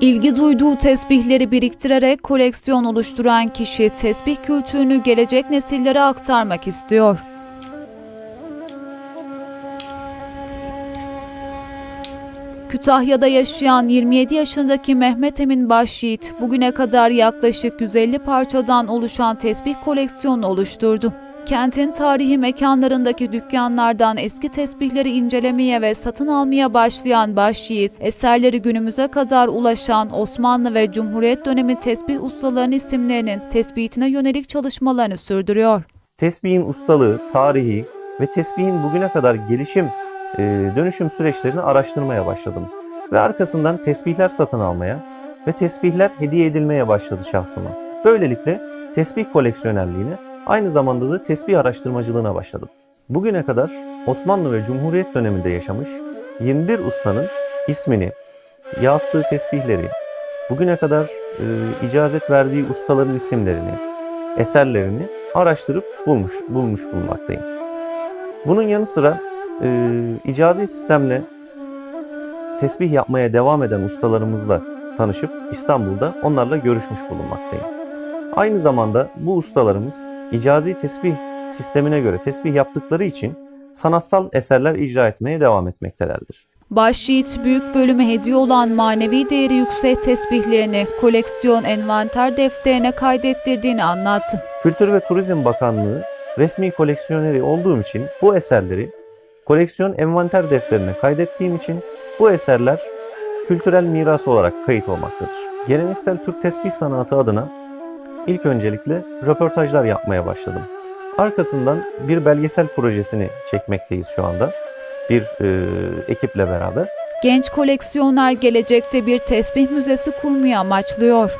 İlgi duyduğu tesbihleri biriktirerek koleksiyon oluşturan kişi tesbih kültürünü gelecek nesillere aktarmak istiyor. Kütahya'da yaşayan 27 yaşındaki Mehmet Emin Başyiğit bugüne kadar yaklaşık 150 parçadan oluşan tesbih koleksiyonu oluşturdu. Kentin tarihi mekanlarındaki dükkanlardan eski tesbihleri incelemeye ve satın almaya başlayan Başyiğit, eserleri günümüze kadar ulaşan Osmanlı ve Cumhuriyet dönemi tesbih ustalarının isimlerinin tespitine yönelik çalışmalarını sürdürüyor. Tesbihin ustalığı, tarihi ve tesbihin bugüne kadar gelişim, e, dönüşüm süreçlerini araştırmaya başladım. Ve arkasından tesbihler satın almaya ve tesbihler hediye edilmeye başladı şahsıma. Böylelikle tesbih koleksiyonerliğine aynı zamanda da tesbih araştırmacılığına başladım. Bugüne kadar Osmanlı ve Cumhuriyet döneminde yaşamış 21 ustanın ismini, yaptığı tesbihleri, bugüne kadar e, icazet verdiği ustaların isimlerini, eserlerini araştırıp bulmuş bulmuş bulunmaktayım. Bunun yanı sıra e, icazi sistemle tesbih yapmaya devam eden ustalarımızla tanışıp İstanbul'da onlarla görüşmüş bulunmaktayım. Aynı zamanda bu ustalarımız icazi tesbih sistemine göre tesbih yaptıkları için sanatsal eserler icra etmeye devam etmektelerdir. Başyiğit büyük bölümü hediye olan manevi değeri yüksek tesbihlerini koleksiyon envanter defterine kaydettirdiğini anlattı. Kültür ve Turizm Bakanlığı resmi koleksiyoneri olduğum için bu eserleri koleksiyon envanter defterine kaydettiğim için bu eserler kültürel miras olarak kayıt olmaktadır. Geleneksel Türk tesbih sanatı adına ilk öncelikle röportajlar yapmaya başladım. Arkasından bir belgesel projesini çekmekteyiz şu anda bir e, ekiple beraber. Genç koleksiyoner gelecekte bir tesbih müzesi kurmayı amaçlıyor.